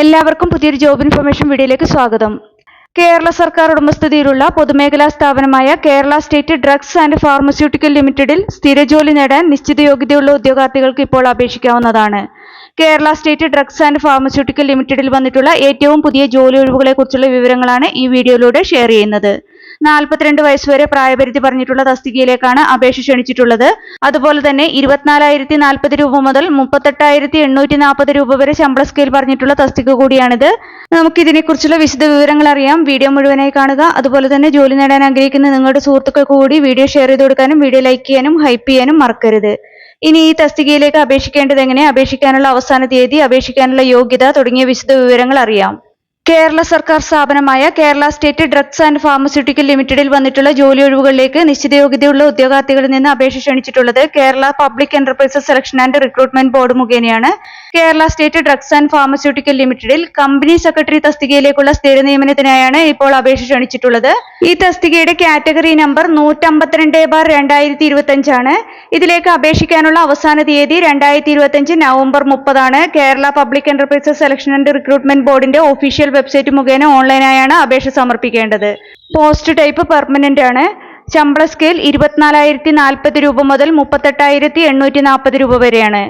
എല്ലാവർക്കും പുതിയൊരു job information വീഡിയോയിലേക്ക് സ്വാഗതം. കേരള സർക്കാർ ഉടമസ്ഥതയിലുള്ള പൊതുമേഖലാ സ്ഥാപനമായ Kerala state drugs and pharmaceutical ലിമിറ്റഡിൽ സ്ഥിരജോലി നേടാൻ നിശ്ചിത യോഗ്യതയുള്ള ഉദ്യോഗാർത്ഥികൾക്ക് ഇപ്പോൾ അപേക്ഷിക്കാവുന്നതാണ്. Kerala state drugs and pharmaceutical ലിമിറ്റഡിൽ വന്നിട്ടുള്ള ഏറ്റവും പുതിയ ജോലി ഒഴിവുകളെക്കുറിച്ചുള്ള വിവരങ്ങളാണ് ഈ വീഡിയോയിലൂടെ ഷെയർ ചെയ്യുന്നത്. നാൽപ്പത്തിരണ്ട് വയസ്സുവരെ പ്രായപരിധി പറഞ്ഞിട്ടുള്ള തസ്തികയിലേക്കാണ് അപേക്ഷ ക്ഷണിച്ചിട്ടുള്ളത്. അതുപോലെ തന്നെ ഇരുപത്തിനാലായിരത്തി നാൽപ്പത് രൂപ മുതൽ മുപ്പത്തെട്ടായിരത്തി എണ്ണൂറ്റി നാൽപ്പത് രൂപ വരെ ശമ്പള സ്കെയിൽ പറഞ്ഞിട്ടുള്ള തസ്തിക കൂടിയാണിത്. നമുക്ക് ഇതിനെക്കുറിച്ചുള്ള വിശദ വിവരങ്ങൾ അറിയാം വീഡിയോ മുഴുവനായി കാണുക. അതുപോലെ തന്നെ ജോലി നേടാൻ ആഗ്രഹിക്കുന്ന നിങ്ങളുടെ സുഹൃത്തുക്കൾക്ക് കൂടി വീഡിയോ ഷെയർ ചെയ്ത് കൊടുക്കാനും വീഡിയോ ലൈക്ക് ചെയ്യാനും ഹൈപ്പ് ചെയ്യാനും മറക്കരുത്. ഇനി ഈ തസ്തികയിലേക്ക് അപേക്ഷിക്കേണ്ടത് എങ്ങനെ? അപേക്ഷിക്കാനുള്ള അവസാന തീയതി അപേക്ഷിക്കാനുള്ള യോഗ്യത തുടങ്ങിയ വിശദ വിവരങ്ങൾ അറിയാം. കേരള സർക്കാർ സ്ഥാപനമായ Kerala state drugs and pharmaceutical ലിമിറ്റഡിൽ വന്നിട്ടുള്ള ജോലി ഒഴിവുകളിലേക്ക് നിശ്ചിത യോഗ്യതയുള്ള ഉദ്യോഗാർത്ഥികളിൽ നിന്ന് അപേക്ഷ ക്ഷണിച്ചിട്ടുള്ളത് Kerala public enterprises selection and recruitment board മുഖേനയാണ്. Kerala state drugs and pharmaceutical ലിമിറ്റഡിൽ കമ്പനി സെക്രട്ടറി തസ്തികയിലേക്കുള്ള സ്ഥിര നിയമനത്തിനായാണ് ഇപ്പോൾ അപേക്ഷ ക്ഷണിച്ചിട്ടുള്ളത്. ഈ തസ്തികയുടെ കാറ്റഗറി നമ്പർ നൂറ്റമ്പത്തിരണ്ട് ബാർ രണ്ടായിരത്തി ഇരുപത്തി അഞ്ചാണ് ഇതിലേക്ക് അപേക്ഷിക്കാനുള്ള അവസാന തീയതി രണ്ടായിരത്തി ഇരുപത്തി അഞ്ച് നവംബർ മുപ്പതാണ്. Kerala public enterprises selection and recruitment ബോർഡിന്റെ ഒഫീഷ്യൽ വെബ്സൈറ്റ് മുഖേന ഓൺലൈനായാണ് അപേക്ഷ സമർപ്പിക്കേണ്ടത്. പോസ്റ്റ് ടൈപ്പ് പെർമനന്റ് ആണ്. ശമ്പള സ്കെയിൽ ഇരുപത്തിനാലായിരത്തി നാൽപ്പത് രൂപ മുതൽ മുപ്പത്തെട്ടായിരത്തി എണ്ണൂറ്റി നാൽപ്പത് രൂപ വരെയാണ്.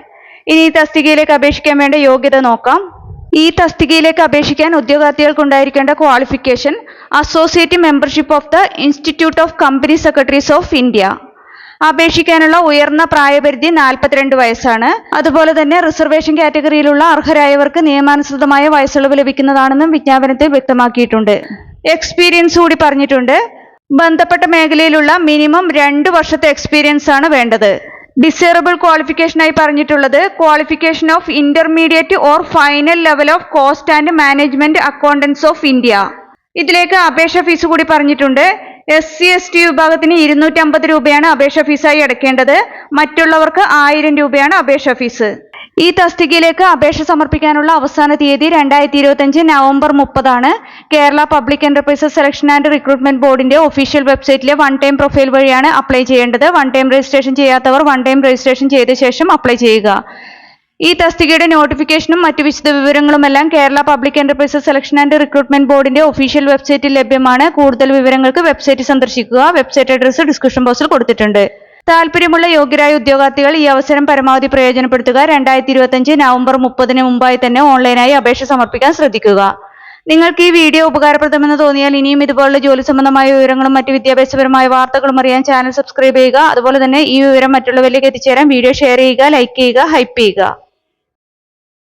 ഇനി ഈ തസ്തികയിലേക്ക് അപേക്ഷിക്കാൻ വേണ്ട യോഗ്യത നോക്കാം. ഈ തസ്തികയിലേക്ക് അപേക്ഷിക്കാൻ ഉദ്യോഗാർത്ഥികൾക്ക് ഉണ്ടായിരിക്കേണ്ട qualification associate membership of the institute of company secretaries of India. അപേക്ഷിക്കാനുള്ള ഉയർന്ന പ്രായപരിധി നാൽപ്പത്തിരണ്ട് വയസ്സാണ്. അതുപോലെ തന്നെ റിസർവേഷൻ കാറ്റഗറിയിലുള്ള അർഹരായവർക്ക് നിയമാനുസൃതമായ വയസ്സിളവ് ലഭിക്കുന്നതാണെന്നും വിജ്ഞാപനത്തിൽ വ്യക്തമാക്കിയിട്ടുണ്ട്. എക്സ്പീരിയൻസ് കൂടി പറഞ്ഞിട്ടുണ്ട്. ബന്ധപ്പെട്ട മേഖലയിലുള്ള മിനിമം രണ്ട് വർഷത്തെ എക്സ്പീരിയൻസ് ആണ് വേണ്ടത്. ഡിസേറബിൾ ക്വാളിഫിക്കേഷനായി പറഞ്ഞിട്ടുള്ളത് qualification of intermediate or final level of cost and management accountants of India ഇതിലേക്ക് അപേക്ഷ ഫീസ് കൂടി പറഞ്ഞിട്ടുണ്ട്. എസ് സി എസ് ടി വിഭാഗത്തിന് ഇരുന്നൂറ്റമ്പത് രൂപയാണ് അപേക്ഷ ഫീസായി അടയ്ക്കേണ്ടത്. മറ്റുള്ളവർക്ക് ആയിരം രൂപയാണ് അപേക്ഷ ഫീസ്. ഈ തസ്തികയിലേക്ക് അപേക്ഷ സമർപ്പിക്കാനുള്ള അവസാന തീയതി രണ്ടായിരത്തി ഇരുപത്തഞ്ച് നവംബർ മുപ്പതാണ്. Kerala public enterprises selection and recruitment ബോർഡിന്റെ ഒഫീഷ്യൽ വെബ്സൈറ്റിലെ വൺ ടൈം പ്രൊഫൈൽ വഴിയാണ് അപ്ലൈ ചെയ്യേണ്ടത്. വൺ ടൈം രജിസ്ട്രേഷൻ ചെയ്യാത്തവർ വൺ ടൈം രജിസ്ട്രേഷൻ ചെയ്ത ശേഷം അപ്ലൈ ചെയ്യുക. ഈ തസ്തികയുടെ നോട്ടിഫിക്കേഷനും മറ്റു വിശദ വിവരങ്ങളുമെല്ലാം Kerala public enterprises selection and recruitment ബോർഡിന്റെ ഒഫീഷ്യൽ വെബ്സൈറ്റിൽ ലഭ്യമാണ്. കൂടുതൽ വിവരങ്ങൾക്ക് വെബ്സൈറ്റ് സന്ദർശിക്കുക. വെബ്സൈറ്റ് അഡ്രസ് ഡിസ്ക്രിപ്ഷൻ ബോക്സിൽ കൊടുത്തിട്ടുണ്ട്. താല്പര്യമുള്ള യോഗ്യരായ ഉദ്യോഗാർത്ഥികൾ ഈ അവസരം പരമാവധി പ്രയോജനപ്പെടുത്തുക. രണ്ടായിരത്തി ഇരുപത്തിയഞ്ച് നവംബർ മുപ്പതിന് മുമ്പായി തന്നെ ഓൺലൈനായി അപേക്ഷ സമർപ്പിക്കാൻ ശ്രദ്ധിക്കുക. നിങ്ങൾക്ക് ഈ വീഡിയോ ഉപകാരപ്രദമെന്ന് തോന്നിയാൽ ഇനിയും ഇതുപോലുള്ള ജോലി സംബന്ധമായ വിവരങ്ങളും മറ്റ് വിദ്യാഭ്യാസപരമായ വാർത്തകളും അറിയാൻ ചാനൽ സബ്സ്ക്രൈബ് ചെയ്യുക. അതുപോലെ തന്നെ ഈ വിവരം മറ്റുള്ളവരിലേക്ക് എത്തിച്ചേരാൻ വീഡിയോ ഷെയർ ചെയ്യുക ലൈക്ക് ചെയ്യുക ഹൈപ്പ് ചെയ്യുക.